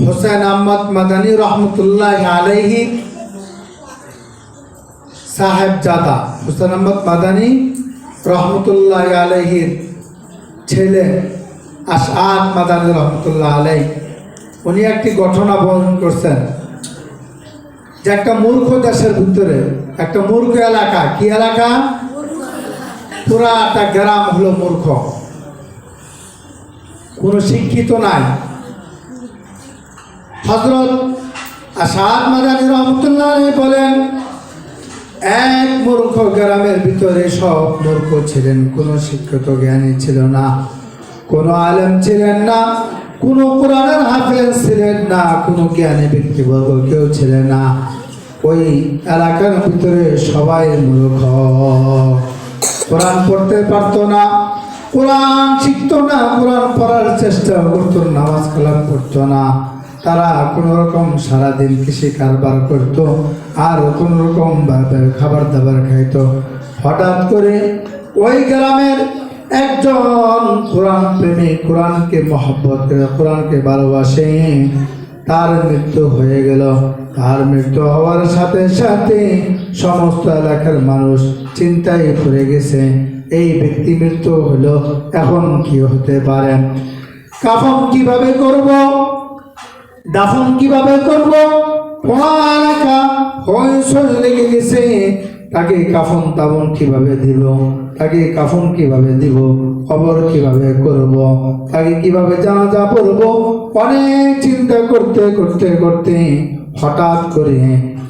হোসেন আহমদ মাদানী রহমতুল্লাহ আলাইহি সাহেব জাদা হোসেন আহমদ মাদানী রহমতুল্লাহ আলাইহির ছেলে আসাদ মাদানী রহমতুল্লাহ আলাই উনি একটি ঘটনা বর্ণন করছেন যে একটা মূর্খ দেশের ভিতরে, একটা মূর্খ এলাকা, কি এলাকা? পুরা একটা গ্রাম হলো মূর্খ। কোনো শিক্ষিত নাই। হজরত আসাদ মাদানী রহমতুল্লাহ বলেন, এক মূর্খ গ্রামের ভিতরে সব মূর্খ ছিলেন, কোনো শিক্ষিত জ্ঞানী ছিল না, কোনো আলেম ছিলেন না, কোনো কোরআনের হাফেজ ছিলেন না, কোনো জ্ঞানী ব্যক্তিবর্গ কেউ ছিলেন না। ওই এলাকার ভিতরে সবাই মূর্খ। কোরআন পড়তে পারতো না, কোরআন শিখতো না, কোরআন পড়ার চেষ্টা করতো নামাজ কালাম করতো না। তারা কোনো রকম সারাদিন কৃষি কারবার করত আর কোনো রকম খাবার দাবার খাইতো। হঠাৎ করে ওই গ্রামের একজন কোরআন প্রেমী কোরআনকে মহব্বত করে, কোরআনকে ভালোবাসে, তার মৃত্যু হয়ে গেল। তার মৃত্যু হওয়ার সাথে সাথে সমস্ত এলাকার মানুষ চিন্তায় পড়ে গেছে, এই ব্যক্তি মৃত্যু হলো, এখন কি হতে পারে? কাফন কীভাবে করব? দাফন কীভাবে করব? তাকে কাফন তাবন কীভাবে দিব? তাকে কাফন কীভাবে দিব? খবর কীভাবে করব? তাকে কীভাবে জানাজা পড়ব? অনেক চিন্তা করতে করতে করতে হঠাৎ করে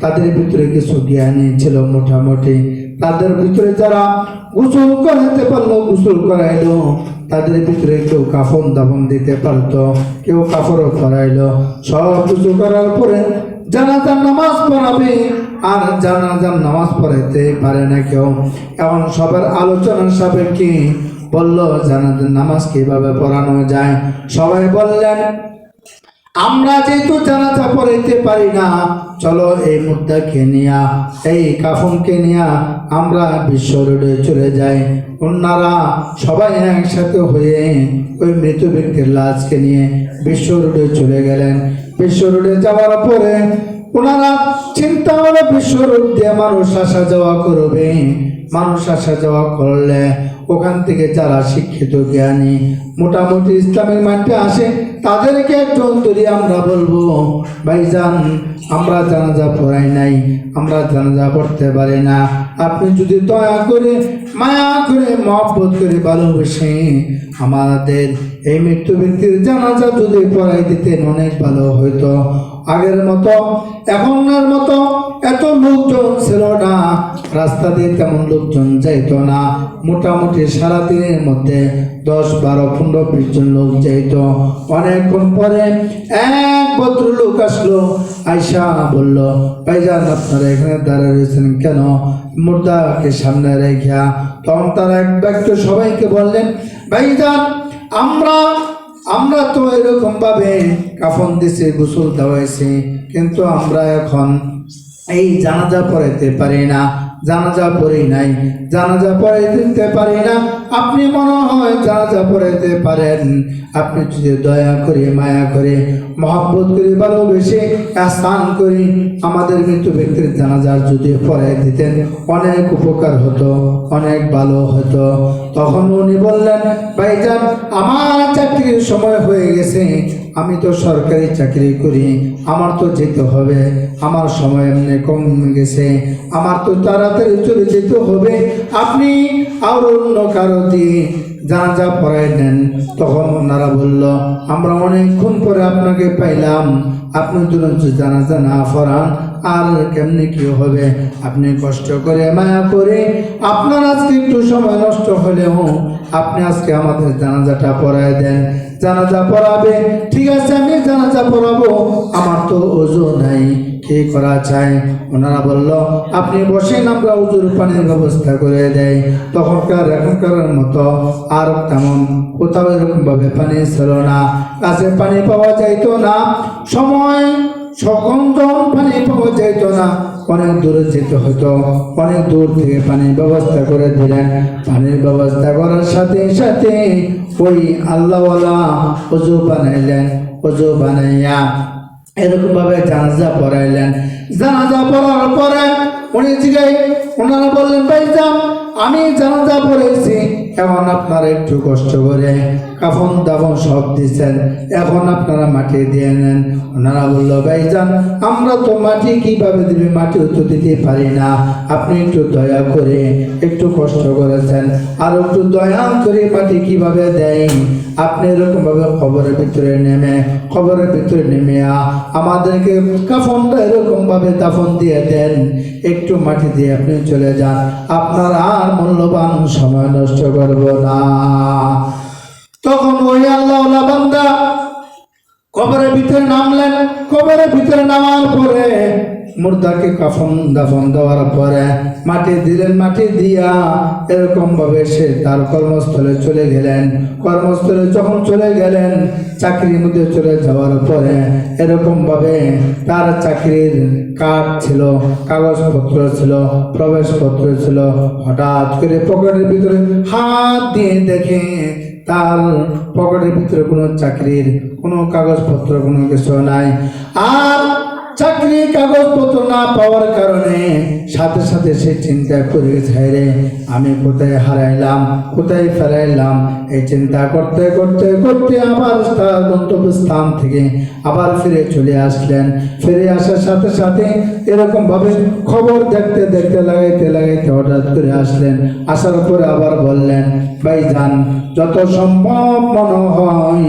তাদের ভিতরে কিছু জ্ঞানী ছিল মোটামুটি। তাদের ভিতরে যারা গোসল করাইতে পারল, গোসল করাইলো। তাদের ভিতরে কেউ কাফন দাফন দিতে পারতো, কেউ কাপড়ও করাইলো। সব কিছু করার পরে জানাজার নামাজ পড়াবে, আর জানাজার নামাজ পড়াইতে পারে না কেউ। এখন সবার আলোচনার সাপেক্ষে বলল, জানাজার নামাজ কীভাবে পড়ানো যায়? সবাই বললেন আমরা যেহেতু জানাজা পড়াইতে পারি না, চলো এই মুদ্রাকে নিয়া, এই কাফনকে নিয়া আমরা বিশ্ব রোডে চলে যাই। ওনারা সবাই একসাথে হয়ে ওই মৃত ব্যক্তির লাশকে নিয়ে বিশ্ব রোডে চলে গেলেন। বিশ্ব রোডে যাওয়ার পরে ওনারা চিন্তা হলো বিশ্ব রোড দিয়ে মানুষ আসা যাওয়া করবে, মানুষ আসা যাওয়া করলে ওখান থেকে যারা শিক্ষিত জ্ঞানী, মোটামুটি ইসলামের মাঠে আসে, তাদেরকে একজন ধরে আমরা বলব। ভাই ভাইজান, আমরা জানাজা পড়াই নাই, আমরা জানাজা পড়তে পারি না। আপনি যদি দয়া করে, মায়া করে, মহব্বত করে ভালোবেসে আমাদের এই মৃত্যু ব্যক্তির জানাজা যদি পড়াই দিতেন, অনেক ভালো হইতো। আগের মতো, এখনের মতো এত লোকজন ছিল না। রাস্তা দিয়ে তেমন লোকজন যাইতো না। মোটামুটি সারাদিনের মধ্যে দশ, বারো, পনেরো, বিশ জন লোক যাইতো। অনেকক্ষণ পরে এক ভদ্রলোক আসলো, আইসা বলল, ভাইজান, আপনারা এখানে দাঁড়িয়ে রয়েছেন কেন? মুর্দাকে সামনে রেখা। তখন তারা এক ব্যক্তি সবাইকে বললেন, ভাইজান, আমরা আমরা তো এরকম ভাবে কাফন দিছি, গোসল দেওয়াইছি, কিন্তু আমরা এখন এই জানাজা পড়াইতে পারি না, জানাজা পড়ি নাই, জানাজা পড়াইতে পারি না। আপনি মনে হয় জানাজা পড়াইতে পারেন। আপনি যদি দয়া করে, মায়া করে, মহব্বত করে, ভালোবেসে স্থান করি, আমাদের মৃত্যু ব্যক্তির জানাজার যদি পড়াই দিতেন, অনেক উপকার হতো, অনেক ভালো হতো। তখন উনি বললেন, ভাইজান, আমার চাকরির সময় হয়ে গেছে। আমি তো সরকারি চাকরি করি, আমার তো যেতে হবে। আমার সময় এমনি কম গেছে, আমার তো তাড়াতাড়ি চলে যেতে হবে। আপনি আর অন্য কারও দিয়ে জানাজা পড়াই নেন। তখন ওনারা বলল, আমরা অনেকক্ষণ পরে আপনাকে পাইলাম। আপনি দুরন্ত জানাজা না পড়ান, আর কেমনি কি হবে? আপনি কষ্ট করে মায়া করে আপনার আজকে একটু সময় নষ্ট হলেও আপনি আজকে আমাদের জানাজাটা পড়ায় দেন। জানাজা পড়াবে। ঠিক আছে, আমি জানাজা পড়াবো। আমার তো ওজু নাই, কি করা চাই ওনারা বলল, আপনি বসেন, আমরা উজুর পানির ব্যবস্থা করে দেয় তখনকার, এখনকার মতো আর তেমন কোথাও এরকম ভাবে পানি ছিল না। কাছে পানি পাওয়া যাইতো না, সময় সকল পানি পাওয়া যাইতো না। অনেক দূরে যেতে হতো অনেক দূর থেকে পানির ব্যবস্থা করে দিলেন। পানির ব্যবস্থা করার সাথে সাথে ওই আল্লাহওয়ালা অজু বানাইলেন অজু বানাইয়া এরকম ভাবে জানাজা পড়াইলেন। জানাজা পড়ার পরে উনি জিগাই ওনারা বললেন ভাই আমি জানাজা পড়েছি। এখন আপনারা একটু কষ্ট করে কাফন দাফন সব দিচ্ছেন এখন আপনারা মাটি দিয়ে নেন। ওনারা বলল ভাই যান আমরা তো মাটি কীভাবে দিবি? মাটি তো দিতে পারি না। আপনি একটু দয়া করে একটু কষ্ট করেছেন। আর একটু দয়া করে মাটি কীভাবে দেয় আপনি এরকম ভাবে খবরের ভিতরে নেমে খবরের ভিতরে নেমে আমাদেরকে কাফনটা এরকম ভাবে দাফন দিয়ে দেন। একটু মাটি দিয়ে আপনি চলে যান। আপনার আর মূল্যবান সময় নষ্ট করব না। তখন ওই আল্লাহ বান্দা কবরের ভিতরে নামলেন। কবরের ভিতরে নামার পরে মুর্দাকে কাফন দাফন দেওয়ার পরে মাটি দিলেন, মাটি দিয়া এরকম ভাবে সে তার কর্মস্থলে চলে গেলেন। কর্মস্থলে যখন চলে গেলেন, চাকরির মধ্যে চলে যাওয়ার পরে এরকম ভাবে তার চাকরির কার্ড ছিল, কাগজপত্র ছিল, প্রবেশপত্র ছিল। হঠাৎ করে পকেটের ভিতরে হাত দিয়ে দেখে তার পকেটের ভিতরে কোনো চাকরির কোনো কাগজপত্র কোনো কিছু নাই। আর চাকরির কাগজপত্র না পাওয়ার কারণে সাথে সাথে সে চিন্তা করে গেছে রে, আমি কোথায় হারাইলাম, কোথায় ফেরাইলাম? এই চিন্তা করতে করতে করতে আবার তার গন্তব্যস্থান থেকে আবার ফিরে চলে আসলেন। ফিরে আসার সাথে সাথে এরকম ভাবে খবর দেখতে দেখতে, লাগাইতে লাগাইতে হঠাৎ করে আসলেন। আসার পরে আবার বললেন, ভাই যান, যত সম্ভব মনে হয়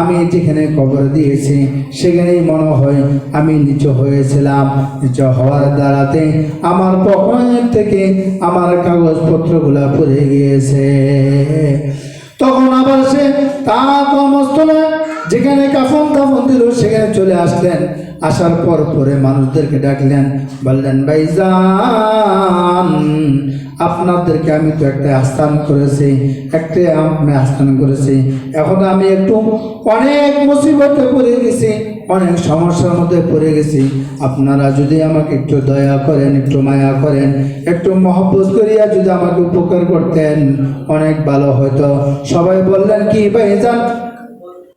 আমি যেখানে কবর দিয়েছি, সেখানেই মনে হয় আমি নিচু হয়েছিলাম। হওয়ার দ্বারাতে আমার পকেট থেকে আমার কাগজপত্রগুলো পড়ে গিয়েছে। তখন আবার সে তার কর্মস্থলে যেখানে কাফন দাফন দিল, সেখানে চলে আসলেন। আসার পর পরে মানুষদেরকে ডাকলেন, বললেন, ভাইজান, আপনাদেরকে আমি তো একটা আস্থান করেছি, একটা আমি আস্থান করেছি। এখন আমি একটু অনেক মুসিবতে পড়ে গেছি, অনেক সমস্যার মধ্যে পড়ে গেছি। আপনারা যদি আমাকে একটু দয়া করেন, একটু মায়া করেন, একটু মহব্বত করিয়া যদি আমাকে উপকার করতেন, অনেক ভালো হতো সবাই বললেন, কি ভাইজান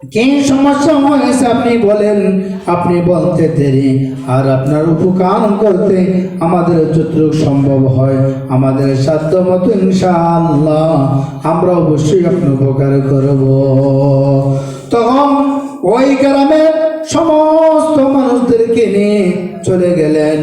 কি সমস্যা হয়েছে আপনি বলেন? আপনি বলতে দেরি। আর আপনার উপকার করতে আমাদের যতটুকু সম্ভব হয়, আমাদের সাধ্য মতো ইনশাআল্লাহ আমরা অবশ্যই আপনার উপকার করব। তখন ওই গ্রামের সমস্ত মানুষদেরকে নিয়ে চলে গেলেন।